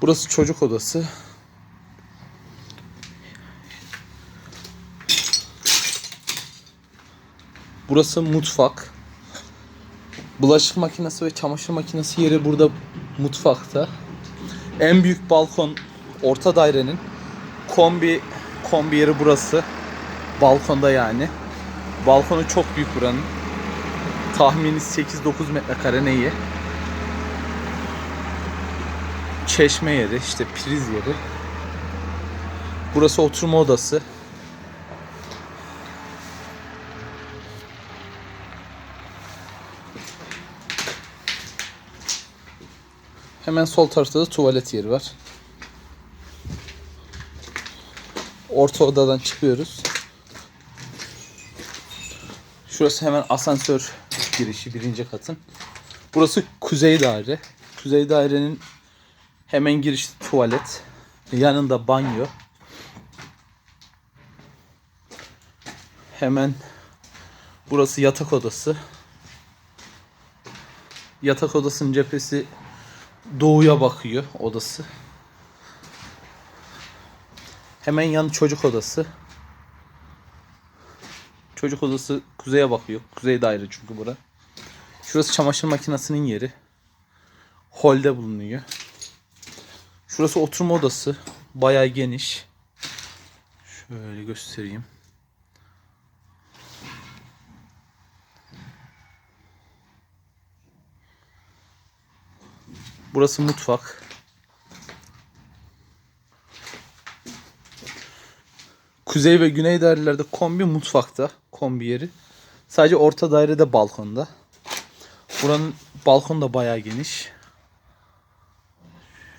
Burası çocuk odası. Burası mutfak. Bulaşık makinesi ve çamaşır makinesi yeri burada mutfakta. En büyük balkon orta dairenin kombi kombi yeri burası. Balkonda yani. Balkonu çok büyük buranın. Tahmini 8-9 metrekare neyi? Çeşme yeri, işte priz yeri. Burası oturma odası. Hemen sol tarafta da tuvalet yeri var. Orta odadan çıkıyoruz. Şurası hemen asansör girişi birinci katın. Burası kuzey daire. Kuzey dairenin hemen girişte tuvalet. Yanında banyo. Hemen burası yatak odası. Yatak odasının cephesi doğuya bakıyor odası. Hemen yan çocuk odası. Çocuk odası kuzeye bakıyor. Kuzey daire çünkü bura. Şurası çamaşır makinesinin yeri. Holde bulunuyor. Şurası oturma odası. Bayağı geniş. Şöyle göstereyim. Burası mutfak. Kuzey ve güney dairelerde kombi mutfakta. Kombi yeri. Sadece orta dairede balkonda. Buranın balkonu da bayağı geniş.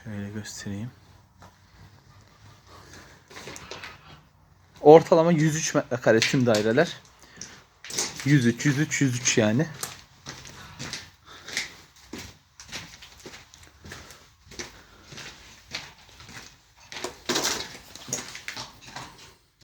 Şöyle göstereyim. Ortalama 103 metrekare tüm daireler. 103, 103, 103 yani.